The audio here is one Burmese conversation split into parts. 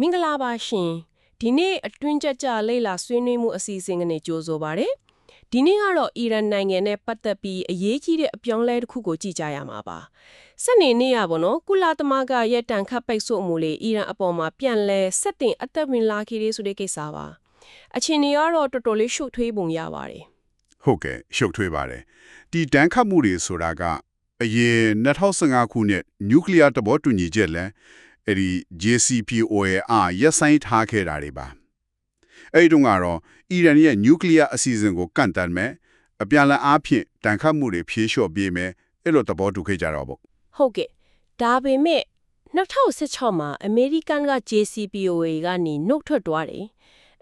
မင်္ဂလာပါရှင်ဒီနေ့အတွင်းကြကြလေ့လာဆွေးနွေးမှုအစီအစဉ်ကနေကြိုဆိုပါရစေဒီနေ့ကတော့အီရန်နိုင်ငံနဲ့ပတ်သက်ပြီးအရေးကြီးတဲ့အပြောင်းလဲတစ်ခုကိုကြည့်ကြရမှာပါစနေနေ့ရပါတော့ကုလသမဂ္ဂရဲ့တန်ခတ်ပိတ်ဆို့မှုလေအီရန်အပေါ်မှာပြန်လဲဆက်တင်အသက်ဝင်လာခဲ့တဲ့ဆိုတဲ့ကိစ္စပါအချင်းတွေကတော့တော်တော်လေးရှုပ်ထွေးပုံရပါတယ်ဟုတ်ကဲ့ရှုပ်ထွေးပါတယ်ဒီတန်းခတ်မှုတွေဆိုတာကအရင်2015ခုနှစ်နျူကလ িয়ার တဘောတူညီချက်လဲ အဲ့ဒီ JCPOA အားရက်ဆိုင်ထားခဲ့တာတွေပါအဲ့ဒီတုန်းကတော့အီရန်ရဲ့နျူကလ িয়ার အစီအစဉ်ကိုကန့်တတ်မယ်အပြန်အလှန်အားဖြင့်တန်းခတ်မှုတွေဖြေလျှော့ပေးမယ်အဲ့လိုသဘောတူခဲ့ကြတော့ပေါ့ဟုတ်ကဲ့ဒါပေမဲ့2016မှာအမေရိကန်က JCPOA ကနေနှုတ်ထွက်သွားတယ်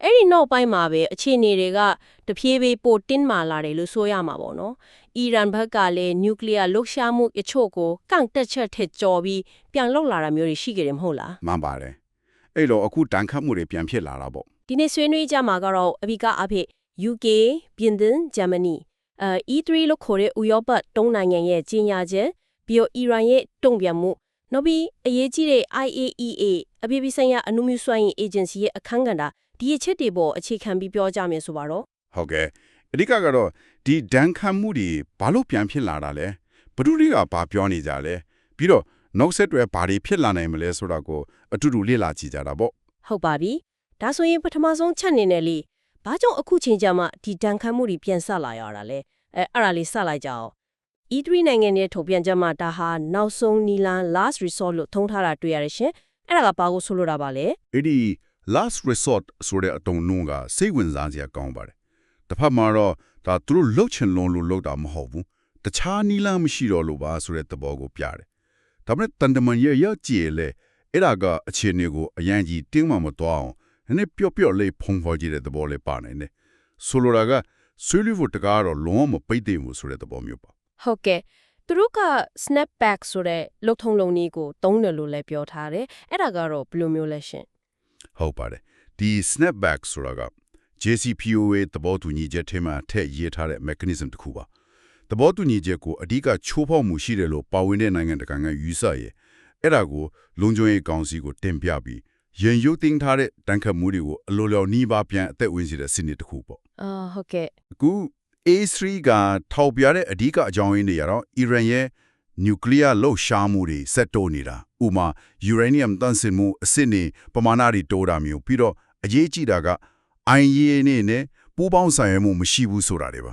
အဲ့ဒီနောက်ပိုင်းမှာပဲအခြေအနေတွေကတဖြည်းဖြည်းပိုတင်းမာလာတယ်လို့ဆိုရမှာပေါ့နော်အီရန်ဘက်ကလည်းနျူကလ িয়ার လှုပ်ရှားမှုအချို့ကိုကန့်တက်ချက်ထက်ကျော်ပြီးပြန်လှုပ်လာတာမျိုးတွေရှိကြတယ်မဟုတ်လားမှန်ပါတယ်အဲ့လိုအခုတန်းခတ်မှုတွေပြန်ဖြစ်လာတာပေါ့ဒီနေ့ဆွေးနွေးကြမှာကတော့အဘိကအဖြစ် UK ပြင်သစ်ဂျာမနီအဲ E3 လို့ခေါ်တဲ့ဥရောပတုံးနိုင်ငံရဲ့ကြီးညာချက်ပြီးတော့အီရန်ရဲ့တုံ့ပြန်မှုနောက်ပြီးအရေးကြီးတဲ့ IAEA အပြည်ပြည်ဆိုင်ရာအနုမြူစွမ်းအင် agency ရဲ့အခန်းကဏ္ဍ ဒီအချက်တွေပေါ်အခြေခံပြီးပြောကြမယ်ဆိုပါတော့ဟုတ်ကဲ့အဓိကကတော့ဒီဒဏ်ခတ်မှုတွေဘာလို့ပြန်ဖြစ်လာတာလဲဘဒုတွေကဘာပြောနေကြလဲပြီးတော့နောက်ဆက်တွဲဘာတွေဖြစ်လာနိုင်မလဲဆိုတာကိုအတူတူလေ့လာကြည့်ကြတာပေါ့ဟုတ်ပါပြီဒါဆိုရင်ပထမဆုံးချက်နေနဲ့လေဘာကြောင့်အခုချိန်ကျမှဒီတန်ခတ်မှုတွေပြန်ဆက်လာရတာလဲအဲအဲ့ဒါလေးဆက်လိုက်ကြအောင် E3 နိုင်ငံရဲ့ထုတ်ပြန်ချက်မှာဒါဟာနောက်ဆုံးနီလန် last resort လို့ထုံးထားတာတွေ့ရတယ်ရှင်အဲ့ဒါကဘာကိုဆိုလိုတာပါလဲအဲ့ဒီ last resort ဆိုတဲ့အတုံးနှုံးကစိတ်ဝင်စားစရာကောင်းပါတယ်တစ်ဖက်မှာတော့ဒါသူတို့လှုပ်ချင်လွန်လို့လှုပ်တာမဟုတ်ဘူးတခြားနီလန်းမရှိတော့လို့ပါဆိုတဲ့သဘောကိုပြတယ်ဒါပေမဲ့တန်တမန်ရဲ့ရောက်ကြည့်လေအဲ့ဒါကအခြေအနေကိုအရင်ကြီးတင်းမှမတော့အောင်နည်းနည်းပျော့ပျော့လေးဖုံဖော်ကြည့်တဲ့သဘောလေးပါနေတယ်ဆိုလိုတာကဆွေးနွေးဖို့တကားတော့လုံးဝမပိတ်သိမ်ဘူးဆိုတဲ့သဘောမျိုးပါဟုတ်ကဲ့သူတို့က snapback ဆိုတဲ့လှုပ်ထုံလုံးနည်းကိုသုံးတယ်လို့လည်းပြောထားတယ်အဲ့ဒါကတော့ဘယ်လိုမျိုးလဲရှင် ဟုတ်ပါတယ်ဒီ snapback ဆိုတာက JCPOA သဘောတူညီချက်ထဲမှာထည့်ရေးထားတဲ့ mechanism တစ်ခုပါသဘောတူညီချက်ကိုအဓိကချိုးဖောက်မှုရှိတယ်လို့ပါဝင်တဲ့နိုင်ငံတကာကယူဆရဲ့အဲ့ဒါကိုလုံခြုံရေးကောင်စီကိုတင်ပြပြီးရန်ရုပ်တင်ထားတဲ့တန်ခတ်မှုတွေကိုအလိုလျော်နှီးပါပြန်အသက်ဝင်စေတဲ့စနစ်တစ်ခုပေါ့အာဟုတ်ကဲ့အခု A3 ကထောက်ပြတဲ့အဓိကအကြောင်းရင်းတွေကတော့အီရန်ရဲ့ နျူကလ িয়ার လှုပ်ရှားမှုတွေဆက်တိုးနေတာဥပမာယူရေနီယမ်တန့်စင်မှုအစစ်နေပမာဏတွေတိုးတာမျိုးပြီးတော့အရေးကြီးတာက IAEA နဲ့နဲ့ပူးပေါင်းဆောင်ရွက်မှုမရှိဘူးဆိုတာတွေပါ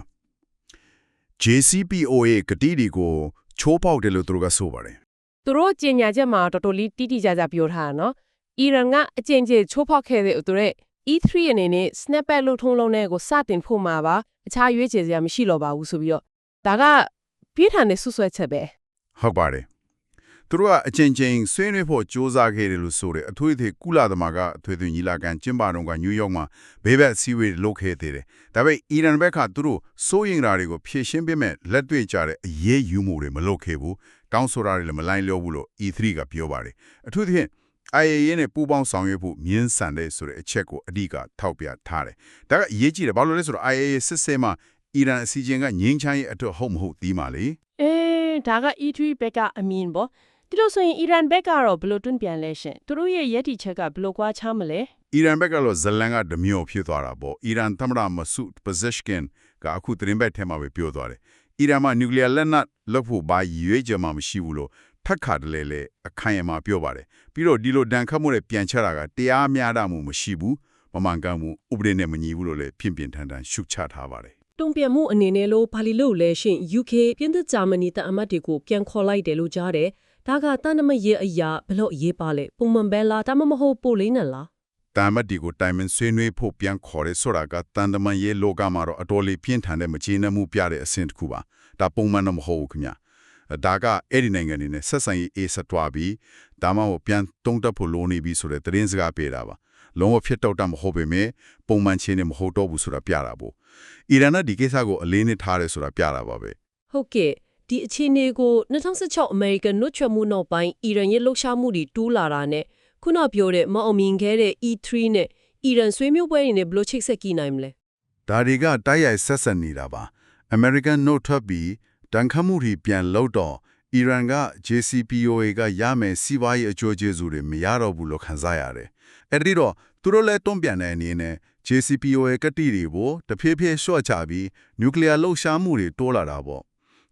JCPOA ကတိတွေကိုချိုးပေါက်တယ်လို့သူတို့ကဆိုပါတယ်သူတို့ကြေညာချက်မှာတော်တော်လေးတိတိကျကျပြောထားတာနော်အီရန်ကအကျဉ်းချင်းချိုးဖောက်ခဲ့တဲ့သူတွေ E3 အနေနဲ့ snapback လို့ထုံးလုံးတဲ့ကိုစတင်ဖို့မှာပါအခြားရွေးချယ်စရာမရှိတော့ပါဘူးဆိုပြီးတော့ဒါကပြင်းထန်တဲ့ဆွဆွဲချက်ပဲ ဟုတ်ပါတယ်သူတို့ကအချင်းချင်းဆွေးနွေးဖို့စ조사ခဲ့တယ်လို့ဆိုတယ်အထွေအထည်ကုလသမဂ္ဂအထွေထွေညီလာခံကျင်းပတော့ကနယူးယောက်မှာဘေးဘက်စီဝေးလုပ်ခဲ့သေးတယ်ဒါပေမဲ့အီရန်ဘက်ကသူတို့စိုးရင်တာတွေကိုဖြည့်ရှင်းပေးမဲ့လက်တွေ့ကြတဲ့အရေးယူမှုတွေမလုပ်ခဲ့ဘူးတောင်းဆိုတာတွေလည်းမလိုက်လျောဘူးလို့ E3 ကပြောပါတယ်အထူးသဖြင့် IAEA နဲ့ပူးပေါင်းဆောင်ရွက်ဖို့မြင်းဆန်တဲ့ဆိုတဲ့အချက်ကိုအဓိကထောက်ပြထားတယ်ဒါကအရေးကြီးတယ်ဘာလို့လဲဆိုတော့ IAEA စစ်စစ်မှာအီရန်အစီအစဉ်ကငြိမ်းချမ်းရေးအတွက်ဟုတ်မဟုတ်ဒီမှာလေအေး ဒါက E3 ဘက်ကအမင်ပေါ့ဒီလိုဆိုရင်အီရန်ဘက်ကတော့ဘယ်လိုတွန်းပြန်လဲရှင်သူတို့ရဲ့ရည်တည်ချက်ကဘယ်လိုကွာခြားမလဲအီရန်ဘက်ကတော့ဇလန်ကဓမျိုးဖြစ်သွားတာပေါ့အီရန်သမ္မတမဆုပဇက်ရှ်ကင်ကအခုသတင်းဘက်ထဲမှာပဲပြောသွားတယ်အီရန်မှာနျူကလ িয়ার လက်နက်လုပ်ဖို့ဘာရည်ရွယ်ချက်မှမရှိဘူးလို့ထက်ခါတလဲလဲအခိုင်အမာပြောပါတယ်ပြီးတော့ဒီလိုဒဏ်ခတ်မှုတွေပြန်ချတာကတရားမျှတမှုမရှိဘူးမမှန်ကန်မှုဥပဒေနဲ့မညီဘူးလို့လည်းပြင်းပြင်းထန်ထန်ရှုချထားပါတယ် တုံ့ပြန်မှုအနေနဲ့လို့ဘာလီလို့လဲရှင် UK ပြင်သစ်ဂျာမနီတအမတ်တွေကိုပြန်ခေါ်လိုက်တယ်လို့ကြားတယ်ဒါကတန်နမရဲ့အရာဘလို့အရေးပါလဲပုံမှန်ပဲလားဒါမှမဟုတ်ပိုလေးနဲ့လားတာမတ်ဒီကိုတိုင်မင်ဆွေးနွေးဖို့ပြန်ခေါ်ရဲဆိုတာကတန်တမန်ရဲ့လောကမှာတော့အတော်လေးပြင်းထန်တဲ့မကျေနပ်မှုပြတဲ့အဆင့်တစ်ခုပါဒါပုံမှန်တော့မဟုတ်ဘူးခင်ဗျဒါကအဲ့ဒီနိုင်ငံနေနဲ့ဆက်ဆံရေးအေးဆက်တွားပြီးဒါမှမဟုတ်ပြန်တုံးတက်ဖို့လိုနေပြီဆိုတဲ့သတင်းစကားပေးတာပါ လုံးဝဖြစ်တော့တာမဟုတ်ပေမဲ့ပုံမှန်ချင်းနဲ့မဟုတ်တော့ဘူးဆိုတာပြတာပေါ့အီရန်ကဒီကိစ္စကိုအလေးနဲ့ထားတယ်ဆိုတာပြတာပါပဲဟုတ်ကဲ့ဒီအခြေအနေကို2016 American နှုတ်ချမှုနောက်ပိုင်းအီရန်ရဲ့လှုပ်ရှားမှုတွေတူးလာတာနဲ့ခုနပြောတဲ့မအောင်မြင်ခဲ့တဲ့ E3 နဲ့အီရန်ဆွေးမျိုးပွဲတွေနဲ့ဘယ်လို့ချိတ်ဆက်ကြည့်နိုင်မလဲဒါတွေကတိုက်ရိုက်ဆက်ဆက်နေတာပါ American Note ထွက်ပြီးတန်ခတ်မှုတွေပြန်လောက်တော့အီရန်က JCPOA ကရမယ်စီးပွားရေးအကျိုးကျေးဇူးတွေမရတော့ဘူးလို့ခန်းစားရတယ် အဲ့ဒီတော့သူတို့လည်းတွန်းပြန်တဲ့အနေနဲ့ JCPOA ကတိတွေကိုတဖြည်းဖြည်းလျှော့ချပြီးနျူကလ িয়ারလှုပ်ရှားမှုတွေတိုးလာတာပေါ့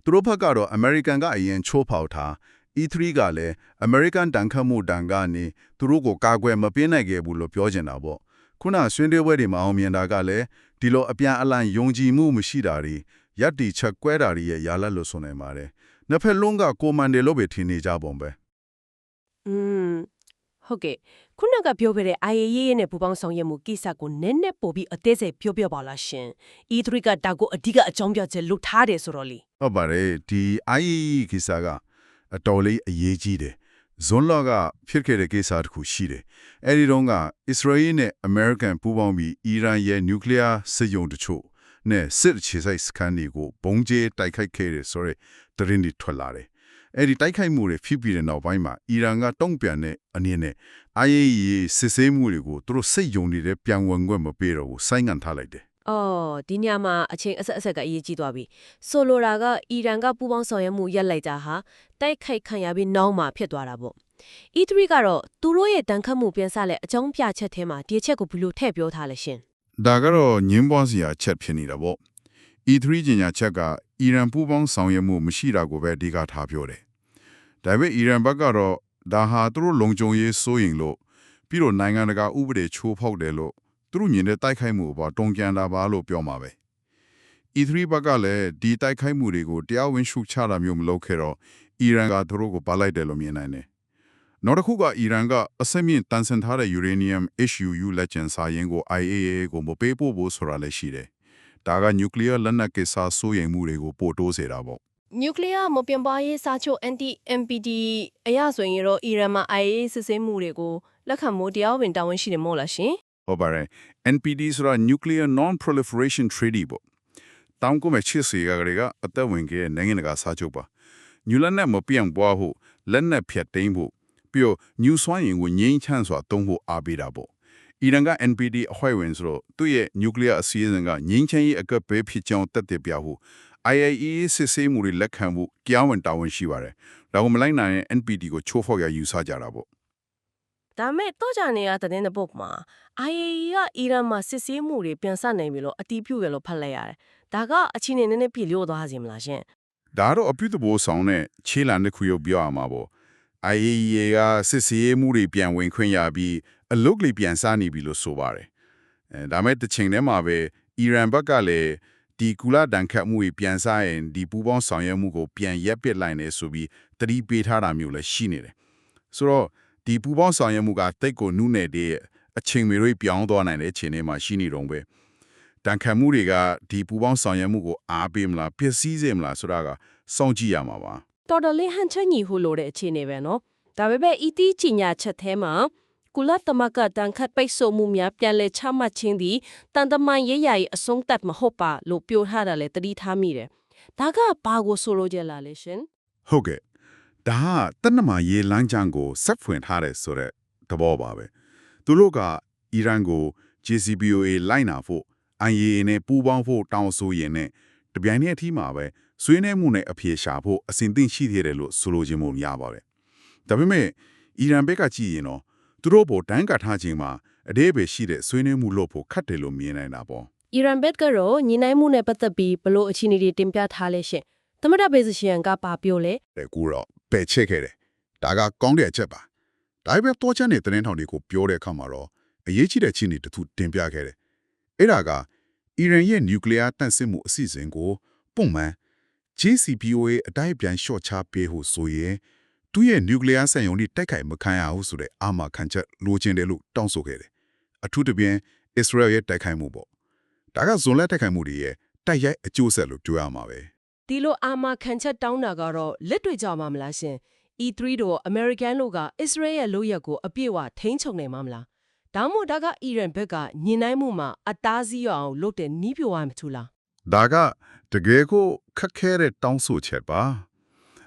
သူတို့ဘက်ကတော့ American ကအရင်ချိုးဖောက်ထား E3 ကလည်း American တန်ခတ်မှုတန်ကနေသူတို့ကိုကာကွယ်မပေးနိုင်ခဲ့ဘူးလို့ပြောချင်တာပေါ့ခုနဆွေးနွေးပွဲတွေမှာအောင်မြင်တာကလည်းဒီလိုအပြန်အလှန်ယုံကြည်မှုမရှိတာတွေရပ်တီချက်ကွဲတာတွေရဲ့ယာလတ်လို့ဆိုနိုင်ပါတယ်နှစ်ဖက်လုံးကကိုမန်တယ်လို့ပဲထင်နေကြပုံပဲ อืมဟုတ်ကဲ့ ခုနကပြောခဲ့တဲ့ IAEA နဲ့ပူပေါင်းဆောင်ရွက်မှုကိစ္စကိုနည်းနည်းပို့ပြီးအသေးစိတ်ပြောပြပါလားရှင် E3 ကတာကိုအဓိကအကြောင်းပြချက်လုပ်ထားတယ်ဆိုတော့လေဟုတ်ပါတယ်ဒီ IAE ကိစ္စကအတော်လေးအရေးကြီးတယ်ဇွန်လကဖြစ်ခဲ့တဲ့ကိစ္စတစ်ခုရှိတယ်အဲ့ဒီတော့ကအစ္စရေးနဲ့အမေရိကန်ပူးပေါင်းပြီးအီရန်ရဲ့နျူကလ িয়ার စစ်ရုံတချို့နဲ့စစ်အခြေစိုက်စခန်းတွေကိုဘုံကျဲတိုက်ခိုက်ခဲ့တယ်ဆိုရယ်သတင်းတွေထွက်လာတယ် အဲ့ဒီတိုက်ခိုက်မှုတွေဖြစ်ပြီးတဲ့နောက်ပိုင်းမှာအီရန်ကတုံ့ပြန်တဲ့အနေနဲ့ IAEA စစ်ဆေးမှုတွေကိုသူတို့စိတ်ယုံနေတဲ့ပြန်ဝင်ခွင့်မပေးတော့ဘူးဆိုင်းငံ့ထားလိုက်တယ်အော်ဒီညမှာအချင်းအဆက်အဆက်ကအရေးကြီးသွားပြီဆိုလိုတာကအီရန်ကပူပေါင်းဆောင်ရွက်မှုရက်လိုက်တာဟာတိုက်ခိုက်ခံရပြီးနောက်မှာဖြစ်သွားတာပေါ့ E3 ကတော့သူတို့ရဲ့တန်ခတ်မှုပြန်ဆလက်အကြောင်းပြချက်ထဲမှာဒီအချက်ကိုဘယ်လိုထည့်ပြောထားလဲရှင်ဒါကတော့ညင်းပွားစရာချက်ဖြစ်နေတာပေါ့ E3 ကျင်ညာချက်က အီရန်ပူးပေါင်းဆောင်ရွက်မှုမရှိတာကိုပဲအဓိကထားပြောတယ်ဒါပေမဲ့အီရန်ဘက်ကတော့ဒါဟာသူတို့လုံခြုံရေးစိုးရင်လို့ပြီးတော့နိုင်ငံတကာဥပဒေချိုးဖောက်တယ်လို့သူတို့မြင်တဲ့တိုက်ခိုက်မှုပေါ်တုံ့ပြန်တာပါလို့ပြောမှာပဲ E3 ဘက်ကလည်းဒီတိုက်ခိုက်မှုတွေကိုတရားဝင်ရှုချတာမျိုးမလုပ်ခဲ့တော့အီရန်ကသူတို့ကိုပါလိုက်တယ်လို့မြင်နိုင်တယ်နောက်တစ်ခုကအီရန်ကအစမြင့်တန်ဆန်ထားတဲ့ uranium HUU လက်ကျန်စာရင်းကို IAEA ကိုမပေးဖို့ဘူးဆိုတာလည်းရှိတယ်။ ဒါက nuclear လက်နက်ကိစ္စစိုးရိမ်မှုတွေကိုပိုတိုးစေတာပေါ့နျူကလ িয়ার မပြန့်ပွားရေးစာချုပ် anti MPD အရဆိုရင်တော့အီရန်မှာ IAEA စစ်ဆေးမှုတွေကိုလက်ခံမှုတရားဝင်တာဝန်ရှိတယ်မို့လားရှင်။ဟုတ်ပါတယ်။ NPT ဆိုတာ nuclear non-proliferation treaty ပေါ့။တောင်ကိုမဲ့ချစ်စီကလေးကအသက်ဝင်ခဲ့တဲ့နိုင်ငံတကာစာချုပ်ပါ။ညူလက်နက်မပြန့်ပွားဖို့လက်နက်ဖြတ်သိမ်းဖို့ပြီးတော့ညူစွမ်းရင်ကိုငြိမ်းချမ်းစွာသုံးဖို့အားပေးတာပေါ့။ အီရန်က NPT အခွဲဝင်ဆိုတော့သူ့ရဲ့ nuclear အစီအစဉ်ကငြိမ်းချမ်းရေးအကပ်ပဲဖြစ်ကြောင်းတက်တည်ပြဖို့ IAEA စစ်ဆေးမှုတွေလက်ခံဖို့ကြောင်းဝင်တာဝန်ရှိပါတယ်။ဒါကိုမလိုက်နိုင်ရင် NPT ကိုချိုးဖောက်ရယူဆကြတာပေါ့ဒါမဲ့တော့ကြနေရတဲ့တဲ့ပုတ်မှာ IAEA ကအီရန်မှာစစ်ဆေးမှုတွေပြန်ဆနိုင်ပြီလို့အတီးပြုတ်ရလို့ဖတ်လိုက်ရတယ်ဒါကအချင်းနေနည်းနည်းပြလျော့သွားစေမလားရှင်။ဒါတော့အပြုသဘောဆောင်တဲ့ခြေလန်တစ်ခုရုပ်ပြောရမှာပေါ့။ IAEA ကစစ်ဆေးမှုတွေပြန်ဝင်ခွင့်ရပြီးအလုတ်လေးပြန်စနေပြီလို့ဆိုပါတယ်။အဲဒါမဲ့တစ်ချိန်တည်းမှာပဲအီရန်ဘက်ကလည်းဒီကူလာတန်ခတ်မှုတွေပြန်စရင်ဒီပူပေါင်းဆောင်ရွက်မှုကိုပြန်ရက်ပစ်လိုက်နေဆိုပြီးတတိပေးထားတာမျိုးလည်းရှိနေတယ်။ဆိုတော့ဒီပူပေါင်းဆောင်ရွက်မှုကတိတ်ကိုနုနယ်တဲ့အချိန်မီတွေပြောင်းသွားနိုင်တဲ့အခြေအနေမှာရှိနေတော့ပဲ။တန်ခတ်မှုတွေကဒီပူပေါင်းဆောင်ရွက်မှုကိုအားပေးမလားပျက်စီးစေမလားဆိုတာကစောင့်ကြည့်ရမှာပါ။ တော်တော်လေးဟန်ချက်ညီဟုလို့တဲ့အခြေအနေပဲနော်ဒါပေမဲ့ ET ကြီးညာချက်ထဲမှာကုလသမဂ္ဂတန်ခတ်ပိတ်ဆို့မှုများပြန်လည်ချမှတ်ခြင်းသည်တန်တမန်ရေးရာရေးအဆုံးသတ်မဟုတ်ပါလို့ပြောထားတာလေတတိထားမိတယ်ဒါကဘာကိုဆိုလိုကြလားလဲရှင်ဟုတ်ကဲ့ဒါကတနမရေလမ်းကြောင်းကိုဆက်ဖွင့်ထားတယ်ဆိုတော့သဘောပါပဲသူတို့ကအီရန်ကို JCPOA လိုက်နာဖို့ IAEA နဲ့ပူးပေါင်းဖို့တောင်းဆိုရင်နဲ့တပြိုင်နက်အထိမှာပဲ ဆွေးနွေးမှုနဲ့အပြေရှာဖို့အစဉ်သင့်ရှိသေးတယ်လို့ဆိုလိုချင်မှုရပါပဲဒါပေမဲ့အီရန်ဘက်ကကြည့်ရင်တော့သူတို့ဘောတန်းကထားခြင်းမှာအသေးပဲရှိတဲ့ဆွေးနွေးမှုလို့ဖို့ခတ်တယ်လို့မြင်နိုင်တာပေါ့အီရန်ဘက်ကတော့ညီနိုင်မှုနဲ့ပတ်သက်ပြီးဘလို့အခြေအနေတွေတင်ပြထားလဲရှင်သမရဘေဇရှင်ကပါပြောလဲတဲ့ကူတော့ပယ်ချက်ခဲ့တယ်ဒါကကောင်းတဲ့အချက်ပါဒါပေမဲ့တော့ချမ်းတဲ့တင်းထောင်တွေကိုပြောတဲ့အခါမှာတော့အရေးကြီးတဲ့ချင်းတွေတစ်ခုတင်ပြခဲ့တယ်အဲ့ဒါကအီရန်ရဲ့နျူကလ িয়ার တန့်စင်မှုအစီအစဉ်ကိုပုံမှန် JCPOA အတိုင်းပြန်လျှော့ချပေးဖို့ဆိုရင်သူ့ရဲ့နျူကလ িয়ার စံရုံတွေတိုက်ခိုက်မခံရဘူးဆိုတဲ့အာမခံချက်လိုချင်တယ်လို့တောင်းဆိုခဲ့တယ်အထူးသဖြင့် Israel ရဲ့တိုက်ခိုက်မှုပေါ့ဒါကဇွန်လက်တိုက်ခိုက်မှုတွေရဲ့တိုက်ရိုက်အကျိုးဆက်လို့ပြောရမှာပဲဒီလိုအာမခံချက်တောင်းတာကတော့လက်တွေ့ကြမှာမလားရှင် E3 တို့ American တို့က Israel ရဲ့လုပ်ရက်ကိုအပြည့်အဝထိန်းချုပ်နိုင်မှာမလားဒါမှမဟုတ်ဒါကအီရန်ဘက်ကညင်နိုင်မှုမှာအသားစီးရအောင်လုပ်တဲ့နီးပြဝမှထူလားဒါက တကယ်ကိုခက်ခဲတဲ့တောင်းဆိုချက်ပါ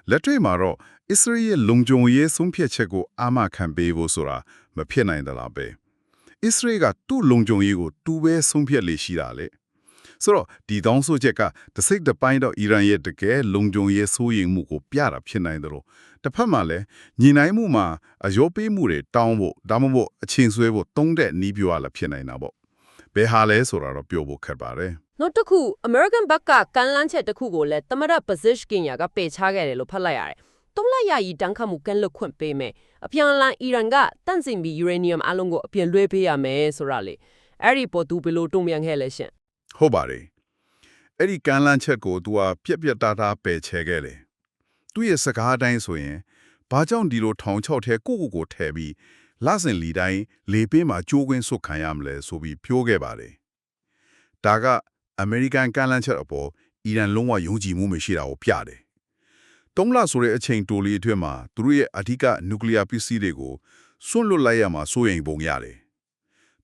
လက်တွေ့မှာတော့ Israel ရဲ့လုံခြုံရေးဆုံးဖြတ်ချက်ကိုအာမခံပေးဖို့ဆိုတာမဖြစ်နိုင်သလားပဲ Israel ကသူ့လုံခြုံရေးကိုသူပဲဆုံးဖြတ်လေရှိတာလေဆိုတော့ဒီတောင်းဆိုချက်ကတစ်စိတ်တစ်ပိုင်းတော့အီရန်ရဲ့တကယ်လုံခြုံရေးစိုးရိမ်မှုကိုပြတာဖြစ်နိုင်တယ်လို့တစ်ဖက်မှာလည်းညီနိုင်မှုမှာအယောပေးမှုတွေတောင်းဖို့ဒါမှမဟုတ်အချင်းဆွဲဖို့တုံးတဲ့နီးပြွားလာဖြစ်နိုင်တာပေါ့ဘယ်ဟာလဲဆိုတာတော့ပြောဖို့ခက်ပါတယ် နောက်တစ်ခု American ဘက်ကကန်လန်းချက်တစ်ခုကိုလည်းတမရ position ကကပေချခဲ့တယ်လို့ဖတ်လိုက်ရတယ်။တုံးလိုက်ရည်တန်းခတ်မှုကန်လွတ်ခွင့်ပေးမယ်။အပြန်အလှန်အီရန်ကတန့်စင်ပြီး uranium အလုံးကိုအပြင်လွှဲပေးရမယ်ဆိုတာလေ။အဲ့ဒီပေါ်သူဘယ်လိုတုံ့ပြန်ခဲ့လဲရှင်ဟုတ်ပါတယ်အဲ့ဒီကန်လန်းချက်ကို तू ကပြက်ပြက်သားသားပယ်ချဲခဲ့တယ်သူ့ရဲ့စကားအတိုင်းဆိုရင်ဘာကြောင့်ဒီလိုထောင်ချောက်ထဲကိုကိုကိုထဲပြီးလဆင်လီတိုင်းလေပေးမှာကြိုးကွင်းဆွတ်ခံရမလဲဆိုပြီးပြောခဲ့ပါတယ်ဒါက အမေရိကန်ကန်လန်းချက်အပေါ်အီရန်လုံးဝယုံကြည်မှုမရှိတာကိုပြတယ်တုံးလဆိုတဲ့အချိန်တိုလီအတွင်းမှာသူတို့ရဲ့အဓိကနျူကလ িয়ার ပစ္စည်းတွေကိုစွန့်လွတ်လိုက်ရမှာစိုးရိမ်ပုံရတယ်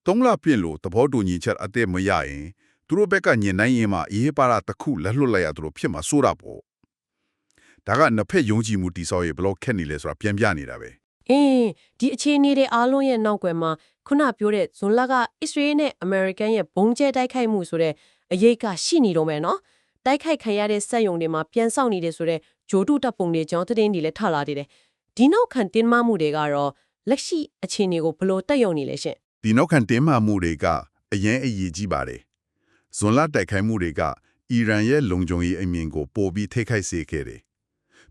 တုံးလပြင့်လို့သဘောတူညီချက်အသက်မရရင်သူတို့ဘက်ကညင်နိုင်ရင်မှအေးပါရတစ်ခုလက်လွတ်လိုက်ရသူတို့ဖြစ်မှာစိုးတာပေါ့ဒါကနှစ်ဖက်ယုံကြည်မှုတိဆောက်ရေးဘယ်လောက်ခက်နေလဲဆိုတာပြန်ပြနေတာပဲ။အင်းဒီအခြေအနေတွေအားလုံးရဲ့နောက်ွယ်မှာခုနပြောတဲ့ဇွန်လကအစ္စရေးနဲ့အမေရိကန်ရဲ့ဘုံကျဲတိုက်ခိုက်မှုဆိုတဲ့ အရေးကရှိနေတော့မယ်နော်။တိုက်ခိုက်ခံရတဲ့စက်ယုံတွေမှာပြန်ဆောက်နေတဲ့ဆိုတဲ့ဂျိုတုတပ်ပုံတွေကြောင့်သတင်းတွေလည်းထလာသေးတယ်။ဒီနောက်ခံတင်မမှုတွေကတော့လက်ရှိအခြေအနေကိုဘယ်လိုတက်ရောက်နေလဲရှင်ဒီနောက်ခံတင်းမာမှုတွေကအရင်အရေးကြီးပါတယ်ဇွန်လတိုက်ခိုက်မှုတွေကအီရန်ရဲ့လုံခြုံရေးအမြင်ကိုပိုပြီးထိခိုက်စေခဲ့တယ်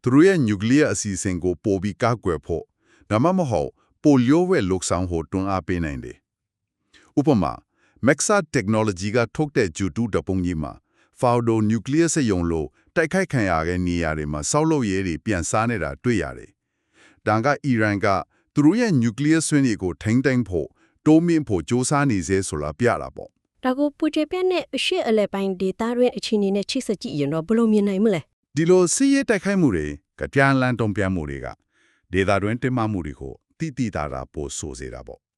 သူတို့ရဲ့နျူကလ িয়ার အစီအစဉ်ကိုပိုပြီးကာကွယ်ဖို့ဒါမှမဟုတ်ပိုလျို့ဝဲလုဆောင်ဖို့တွန်းအားပေးနိုင်တယ်ဥပမာ Maxa Technology ကထုတ်တဲ့ဂျူတူတပုံကြီးမှာ Faudo Nuclear စက်ရုံလို့တိုက်ခိုက်ခံရတဲ့နေရာတွေမှာစောက်လုပ်ရေးတွေပြန်စားနေတာတွေ့ရတယ်။ဒါကအီရန်ကသူတို့ရဲ့ nuclear ဆွေးနွေးကိုထိမ့်သိမ်းဖို့တိုးမြင့်ဖို့စ조사နေစေဆိုတာပြတာပေါ့ဒါကိုပူဂျေပက်နဲ့အရှိအလဲပိုင်းဒေတာတွင်အခြေအနေနဲ့ချိတ်ဆက်ကြည့်ရင်တော့ဘယ်လိုမြင်နိုင်မလဲ။ဒီလိုစီးရဲတိုက်ခိုက်မှုတွေကပြန်လန်းတုံပြန်မှုတွေကဒေသတွင်းတင်မာမှုတွေကိုတိတိတာတာပို့ဆိုစေတာပေါ့။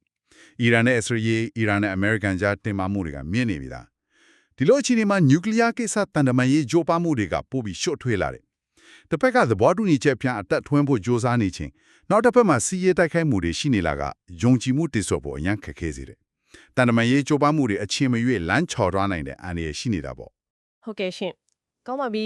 အီရန်နဲ့အစ္စရေးအီရန်နဲ့အမေရိကန်ကြားတင်မာမှုတွေကမြင့်နေပြီလား။ဒီလိုအခြေအနေမှာနျူကလ িয়ার ကိစ္စတန်တမာရေးကြိုးပမ်းမှုတွေကပိုပြီးရှော့ထွေးလာတယ်။တစ်ဖက်ကသဘောတူညီချက်ပြန်အသက်ထွင်းဖို့ကြိုးစားနေချင်းနောက်တစ်ဖက်မှာစီးရဲတိုက်ခိုက်မှုတွေရှိနေလာကယုံကြည်မှုတည်ဆော့ဖို့အရန်ခက်ခဲစေတယ်။တန်တမာရေးကြိုးပမ်းမှုတွေအချင်းမရွေးလမ်းချော်သွားနိုင်တဲ့အန္တရာယ်ရှိနေတာပေါ့ဟုတ်ကဲ့ရှင်ကောင်းပါပြီ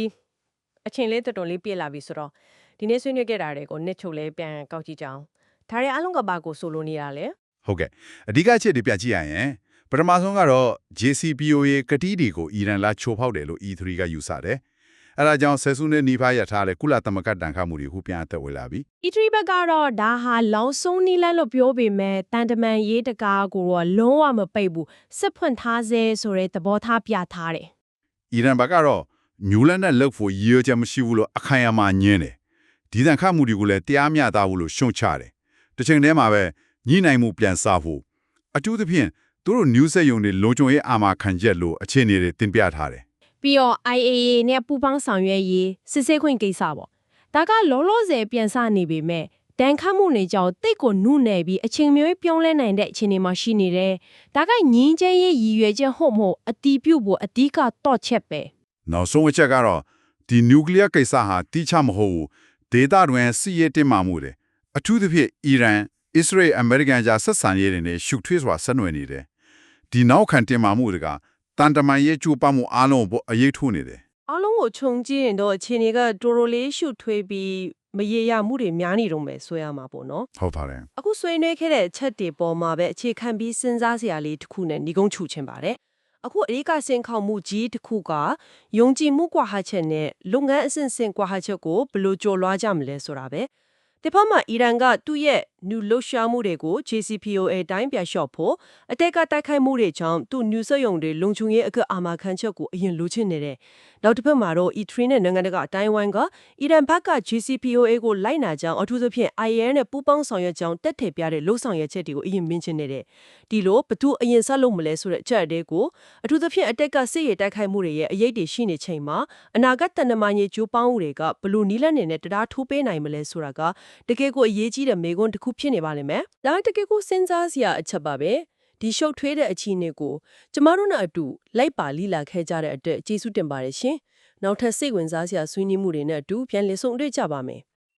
အချိန်လေးတော်တော်လေးပြည့်လာပြီဆိုတော့ဒီနေ့ဆွေးနွေးခဲ့တာတွေကိုနှစ်ချုပ်လေးပြန်ကောက်ကြည့်ကြအောင်ဒါရီအလုံးကဘာကိုဆိုလိုနေတာလဲ ဟုတ်ကဲ့အဓိကအချက်တွေပြကြည့်ရရင်ပထမဆုံးကတော့ JCPOA ကတိတွေကိုအီရန်လာချိုးဖောက်တယ်လို့ E3 ကယူဆတယ်အဲဒါကြောင့်ဆယ်စုနှစ်နီးပါးရထားတဲ့ကုလသမဂ္ဂတန်ခတ်မှုတွေခုပြန်အသက်ဝင်လာပြီ E3 ဘက်ကတော့ဒါဟာလောင်ဆုံးနီးလန်းလို့ပြောပေမဲ့တန်တမန်ရေးတကားကိုတော့လုံးဝမပိတ်ဘူးစစ်ဖွင့်ထားစေဆိုတဲ့သဘောထားပြထားတယ်အီရန်ဘက်ကတော့ညူလန်နဲ့လောက်ဖို့ရည်ရွယ်ချက်မရှိဘူးလို့အခိုင်အမာညင်းတယ်ဒီတန်ခတ်မှုတွေကိုလည်းတရားမျှတဘူးလို့ရှုံချတယ်တစ်ချိန်တည်းမှာပဲ ညှိနှိုင်းမှုပြန်စားဖို့အထူးသဖြင့်သူတို့ news ဆက်ယုံတွေလုံခြုံရေးအာမခံချက်လို့အခြေအနေတွေတင်ပြထားတယ်ပြီးတော့ IAA နဲ့ပူးပေါင်းဆောင်ရွက်ရေးစစ်ဆေးခွင့်ကိစ္စပေါ့ဒါကလောလောဆယ်ပြန်စနေပေမဲ့တန်ခတ်မှုနေကြောင့်တိတ်ကိုနုနယ်ပြီးအချိန်မျိုးပြောင်းလဲနိုင်တဲ့အခြေအနေမှာရှိနေတယ်ဒါကငင်းချင်းရေးရည်ရွယ်ချက်ဟုတ်မဟုတ်အတီးပြုတ်ဖို့အဓိကတော့ချက်ပဲနောက်ဆုံးအချက်ကတော့ဒီ nuclear ကိစ္စဟာတိကျမဟုတ်ဘူးဒေတာတွင်စစ်ရေးတင်မာမှုတွေအထူးသဖြင့်အီရန် အစ္စရေးအမေရိကန်ကြားဆက်ဆံရေးတွေနဲ့ရှုပ်ထွေးစွာဆက်နွယ်နေတယ်ဒီနောက်ခံတင်မာမှုတွေကတန်တမန်ရေးကျူပမှုအားလုံးကိုအရေးထိုးနေတယ်အားလုံးကိုခြုံကြည့်ရင်တော့အခြေအနေကတော်တော်လေးရှုပ်ထွေးပြီးမရေရမှုတွေများနေတော့မယ်ဆိုရမှာပေါ့နော်ဟုတ်ပါတယ်အခုဆွေးနွေးခဲ့တဲ့အချက်တွေပေါ်မှာပဲအခြေခံပြီးစဉ်းစားစရာလေးတစ်ခုနဲ့ညီကုန်းချူချင်ပါတယ်အခုအရေးကစင်ခေါမှုကြီးတစ်ခုကယုံကြည်မှုကွာဟချက်နဲ့လုပ်ငန်းအဆင့်ဆင့်ကွာဟချက်ကိုဘယ်လိုကျော်လွှားကြမလဲဆိုတာပဲဒီဖက်မှာအီရန်ကသူ့ရဲ့ နျူလှုပ်ရှားမှုတွေကို JCPOA တိုင်းပြလျှော့ဖို့အတက်ကတိုက်ခိုက်မှုတွေကြောင့်သူ့နျူစက်ယုံတွေလုံခြုံရေးအကအာမခံချက်ကိုအရင်လိုချင်နေတယ်နောက်တစ်ဖက်မှာတော့ E3 နဲ့နိုင်ငံတကာအတိုင်းဝိုင်းကအီရန်ဘက်က JCPOA ကိုလိုက်နာကြောင်းအထူးသဖြင့် IAN နဲ့ပူးပေါင်းဆောင်ရွက်ကြောင်းတက်ထည်ပြတဲ့လှုပ်ဆောင်ရွက်ချက်တွေကိုအရင်မြင်ချင်နေတယ်ဒီလိုဘသူအရင်ဆက်လုပ်မလဲဆိုတဲ့အချက်အသေးကိုအထူးသဖြင့်အတက်ကစစ်ရေးတိုက်ခိုက်မှုတွေရဲ့အရေးတွေရှိနေချိန်မှာအနာဂတ်တန်တမာရေးကြိုးပမ်းမှုတွေကဘလို့နီးလန်းနေနဲ့တရားထိုးပေးနိုင်မလဲဆိုတာကတကယ်ကိုအရေးကြီးတဲ့မေခွန်းတစ်ခုဖြစ်နေပါလိမ့်မယ်ဒါတကယ်ကိုစဉ်းစားစရာအချက်ပါပဲဒီရှုပ်ထွေးတဲ့အခြေအနေကိုကျမတို့နဲ့အတူလိုက်ပါလိလာခဲ့ကြတဲ့အတွက်ကျေးဇူးတင်ပါတယ်ရှင်နောက်ထပ်စိတ်ဝင်စားစရာဆွေးနွေးမှုတွေနဲ့အတူပြန်လည်ဆုံတွေ့ကြပါမယ်